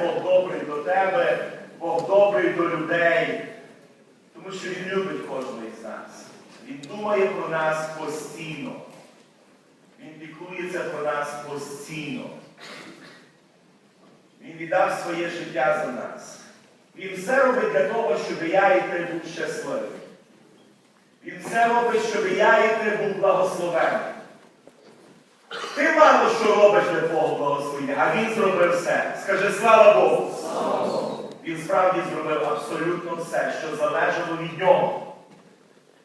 Бог добрий до тебе, Бог добрий до людей. Тому що Він любить кожного із нас. Він думає про нас постійно. Він піклується про нас постійно. Він віддав своє життя за нас. Він все робить для того, щоб я і ти був щасливий. Він все робить, щоб я і ти був благословений. Що робиш для Твого благословення, а він зробив все. Скажи слава Богу! Він справді зробив абсолютно все, що залежало від нього.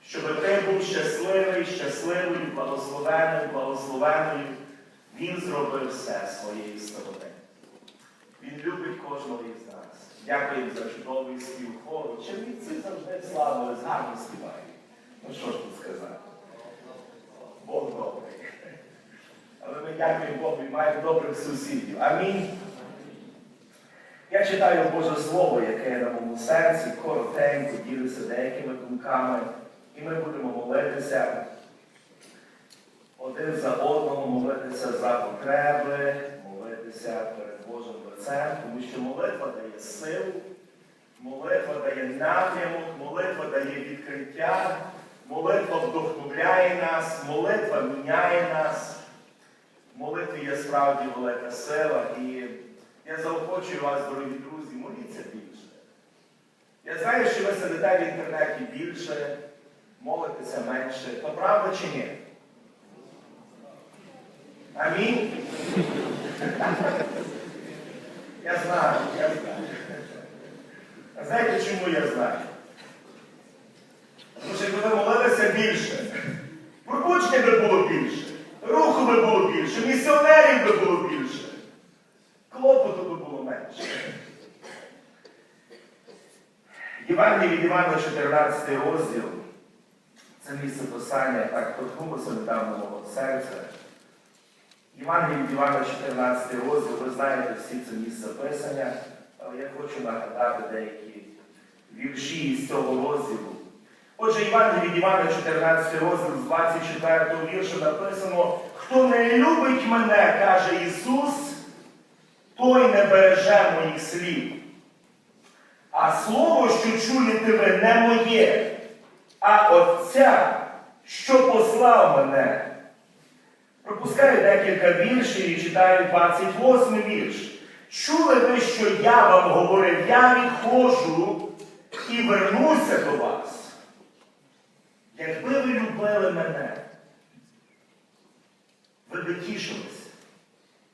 Щоб ти був щасливий, щасливою, благословеною, благословеною. Він зробив все своєї сторони. Він любить кожного із нас. Дякуємо за чудовий спів хору. Чернівці завжди славились, гарно співають. Ну що ж тут сказати? Бог добрий. Дякуємо Богу і маємо добрих сусідів. Амінь. Я читаю Боже Слово, яке на моєму серці, коротенько ділюся деякими думками, і ми будемо молитися один за одного, молитися за потреби, молитися перед Божим лицем, тому що молитва дає силу, молитва дає напрямок, молитва дає відкриття, молитва вдохновляє нас, молитва міняє нас. В молитві є справді велика сила, і я заохочую вас, дорогі друзі, моліться більше. Я знаю, що ви сидите в інтернеті більше, молитеся менше. То правда чи ні? Амінь. Я знаю, я знаю. А знаєте, чому я знаю? Тому що якби молилися більше, пробудження би було більше, руху би було більше, місіонерів би було більше, клопоту би було менше. Євангелій від Івана, 14 розділ. Це місце писання так торкнулося недавно мого серця. Євангелій від Івана, 14 розділ, ви знаєте всі це місце писання, але я хочу нагадати деякі вірші із цього розділу. Отже, Євангелій від Івана, 14 розділ, з 24 вірша написано, хто не любить мене, каже Ісус, той не береже моїх слів. А слово, що чуєте ви, не моє, а Отця, що послав мене. Пропускаю декілька віршів і читаю 28 вірш. Чули ви, що я вам говорив, я відходжу і вернуся до вас. Якби ви любили мене, ви би тішилися,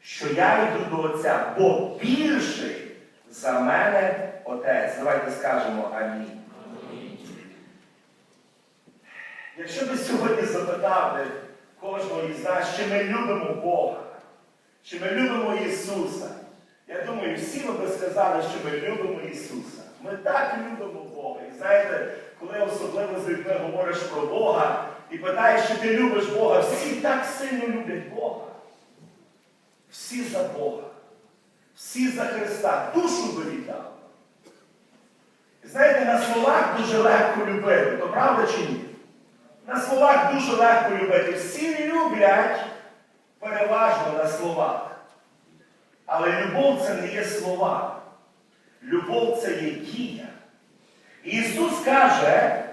що я йду до Отця, бо більший за мене Отець. Давайте скажемо Амінь. Якщо би сьогодні запитали кожного із нас, чи ми любимо Бога, чи ми любимо Ісуса, я думаю, всі ми би сказали, що ми любимо Ісуса. Ми так любимо Бога. Знаєте, коли особливо з людьми говориш про Бога і питаєш, чи ти любиш Бога, всі так сильно люблять Бога. Всі за Бога. Всі за Христа. Душу би. І знаєте, на словах дуже легко любити, то правда чи ні? На словах дуже легко любити. Всі люблять переважно на словах. Але любов це не є слова. Любов це є дія. Ісус каже,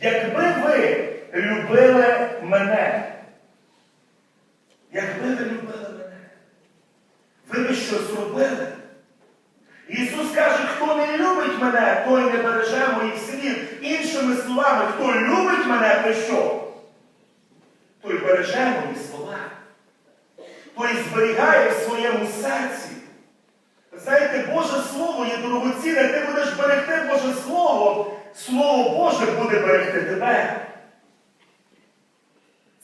якби ви любили мене, якби ви любили мене, ви би щось робили. Ісус каже, хто не любить мене, той не береже моїх слів. Іншими словами, хто любить мене, то що? Той береже мої слова. Той зберігає в своєму серці. Знаєте, Боже Слово є дорогоцінне, ти будеш берегти Боже Слово, Слово Боже буде берегти тебе.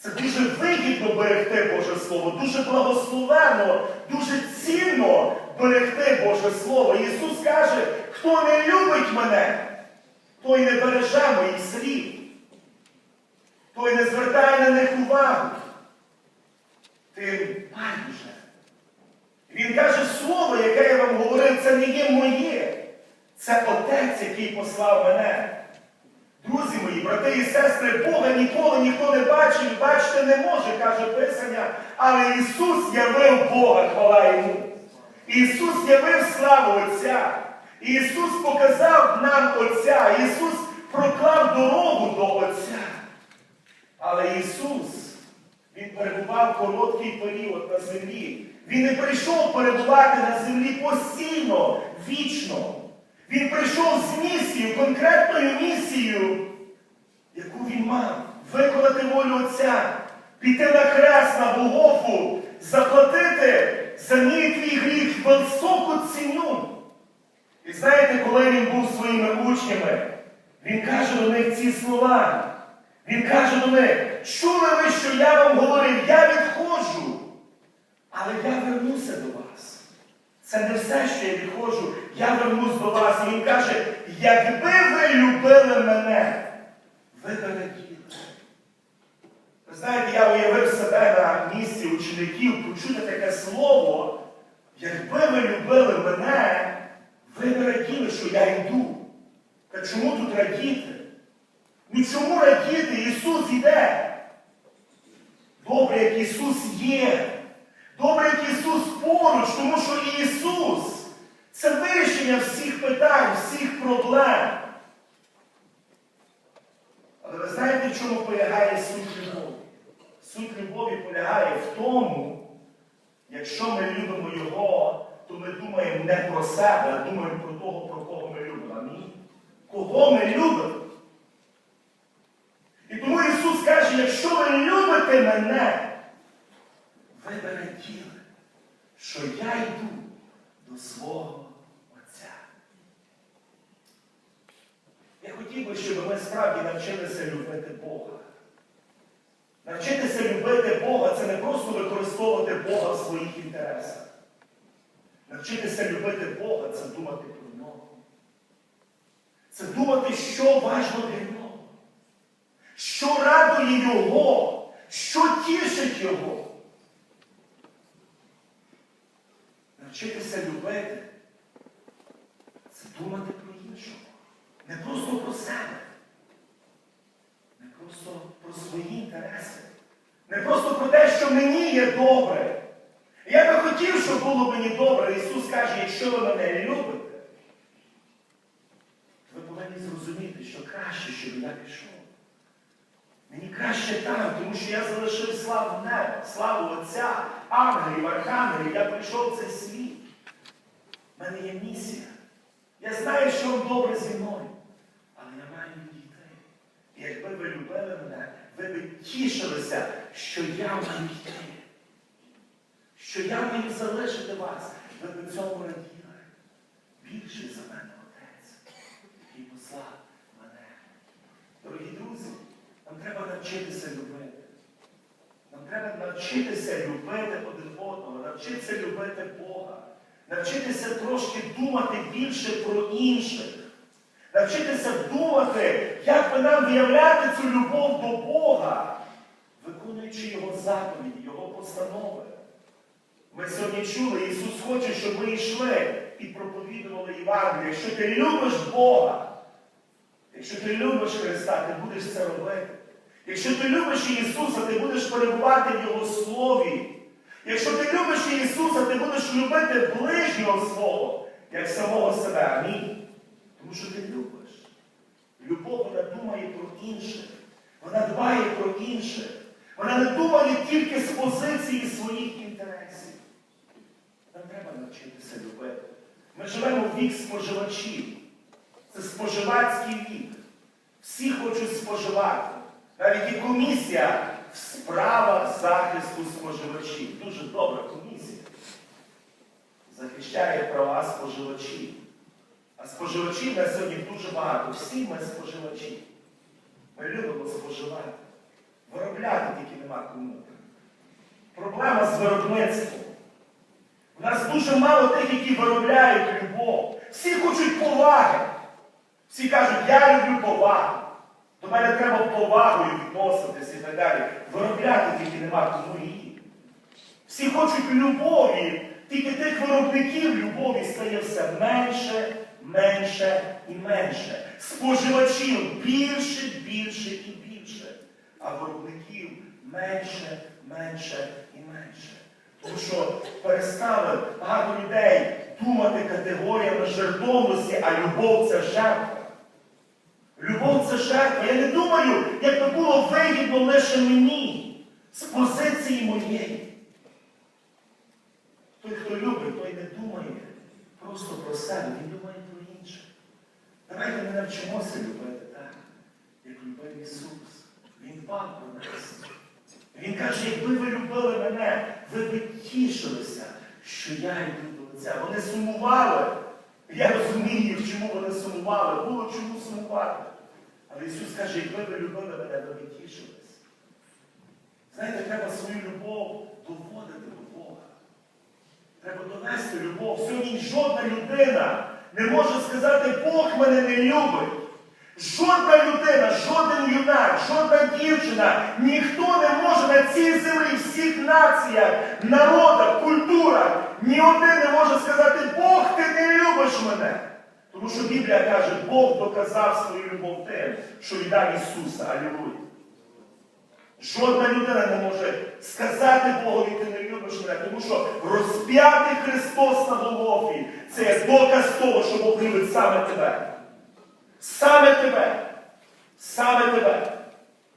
Це дуже вигідно берегти Боже Слово, дуже благословенно, дуже цінно берегти Боже Слово. Ісус каже, хто не любить мене, той не береже моїх слів, той не звертає на них увагу. тим байдуже. Він каже, слово, яке я вам говорив, це не є моє. Це Отець, який послав мене. Друзі мої, брати і сестри, Бога ніколи ніхто не бачив, бачити не може, каже Писання, але Ісус явив Бога, хвала йому. Ісус явив славу Отця. Ісус показав нам Отця. Ісус проклав дорогу до Отця. Але Ісус, Він перебував короткий період на землі. Він не прийшов перебувати на землі постійно, вічно. Він прийшов з місією, конкретною місією, яку він мав виконати волю Отця, піти на хрест на Голгофу, заплатити за мій твій гріх високу ціну. І знаєте, коли він був своїми учнями, він каже до них ці слова. Він каже до них, чули ви, що я вам говорив, я відходжу, але я вернуся до вас. Це не все, що я відходжу, я вернусь до вас. І він каже, якби ви любили мене, ви б раділи. Ви знаєте, я уявив себе на місці учеників почути таке слово, якби ви любили мене, ви б раділи, що я йду. Та чому тут радіти? Ну чому радіти? Ісус іде. Добре, як Ісус є. Поруч, тому що Ісус це вирішення всіх питань, всіх проблем. Але ви знаєте, в чому полягає суть любові? Суть любові полягає в тому, якщо ми любимо Його, то ми думаємо не про себе, а думаємо про того, про кого ми любимо. Амінь. Кого ми любимо? І тому Ісус каже, якщо ви любите мене, ви б раділи, що я йду до свого Отця. Я хотів би, щоб ми справді навчилися любити Бога. Навчитися любити Бога це не просто використовувати Бога в своїх інтересах. Навчитися любити Бога це думати про нього. Це думати, що важливо для нього. Що радує Його, що тішить Його. Навчитися любити це думати про іншого. Не просто про себе. Не просто про свої інтереси. Не просто про те, що мені є добре. Я би хотів, щоб було мені добре. Ісус каже, якщо ви мене любите, зрозуміти, що краще, щоб я пішов. Мені краще там, тому що я залишив славу неба, славу Отця, ангелів, архангелів, я прийшов в цей світ. У мене є місія. Я знаю, що вам добре зі мною. Але я маю дітей. І якби ви любили мене, ви б тішилися, що я маю йти. Що я маю залишити вас, ви б цьому раділи. Більший за мене послав мене. Дорогі друзі, нам треба навчитися любити. Нам треба навчитися любити один одного, навчитися любити Бога, навчитися трошки думати більше про інших, навчитися думати, як би нам виявляти цю любов до Бога, виконуючи Його заповіді, Його постанови. Ми сьогодні чули, Ісус хоче, щоб ми йшли і проповідували Євангеліє. Якщо ти любиш Бога, якщо ти любиш Христа, ти будеш це робити. Якщо ти любиш Ісуса, ти будеш перебувати в Його Слові. Якщо ти любиш Ісуса, ти будеш любити ближнього свого, як самого себе. Амінь. Тому що ти любиш. Любов вона думає про інших. Вона дбає про інших. Вона не думає тільки з позиції своїх інтересів. Нам треба навчитися любити. Ми живемо в вік споживачів. Це споживацький вік. Всі хочуть споживати. Навіть і комісія в справах захисту споживачів. Дуже добра комісія. Захищає права споживачів. А споживачів на сьогодні дуже багато. Всі ми споживачі. Ми любимо споживати. Виробляти тільки нема кому. Проблема з виробництвом. У нас дуже мало тих, які виробляють любов. Всі хочуть поваги. Всі кажуть, я люблю повагу. До мене треба повагою відноситись і так далі. Виробляти тільки нема кому її. Всі хочуть любові, тільки тих виробників любові стає все менше, менше і менше. Споживачів більше, більше і більше. А виробників менше, менше і менше. Тому що перестали багато людей думати категоріями жертовності, а любов це жертва. Любов це жертва. Я не думаю, як би було вигідно лише мені з позиції моєї. Той, хто любить, той не думає просто про себе, він думає про інших. Давайте ми навчимося любити так, як любив Ісус. Він дбав про нас. Він каже, якби ви любили мене, ви б тішилися, що я йду до Отця. Вони сумували. Я розумію, чому вони сумували. Було чому сумувати. Але Ісус каже, якби ви любили мене, ви тішились. Знаєте, треба свою любов доводити до Бога. Треба донести любов. Сьогодні жодна людина не може сказати, Бог мене не любить. Жодна людина, жоден юнак, жодна дівчина, ніхто не може на цій землі, всіх націях, народах, культурах, ні один не може сказати, Бог, ти не любиш мене. Тому що Біблія каже, Бог доказав свою любов тим, що віддав Ісуса. Алілуя. Жодна людина не може сказати Богові, ти не любиш мене, тому що розп'ятий Христос на Голгофі – це доказ того, що Бог любить саме тебе. Саме тебе. Саме тебе.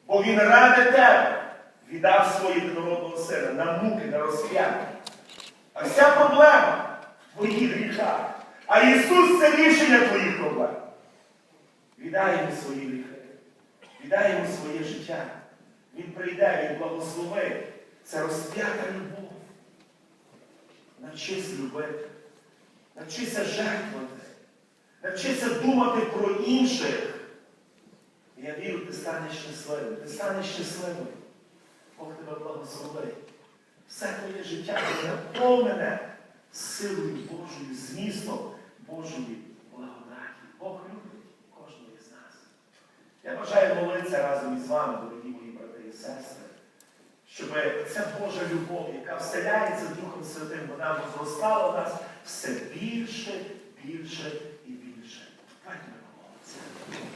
Бо Він ради тебе віддав свого єдинородного сина на муки, на розп'яття. А вся проблема в твоїх гріхах. А Ісус це рішення твоїх проблем. Віддай йому свої гріхи. Віддай йому своє життя. Він прийде, Він благословить. Це розп'ята любов. Навчись любити. Навчися жертвувати. Навчися думати про інших. Я вірю, ти станеш щасливим. Ти станеш щасливим. Бог тебе благословить. Все твоє життя буде наповнене силою Божою, змістом Божої благодаті. Бог любить кожного із нас. Я бажаю молитися разом із вами, дорогі мої брати і сестри, щоб ця Божа любов, яка вселяється Духом Святим, вона зростала в нас все більше, більше Thank you.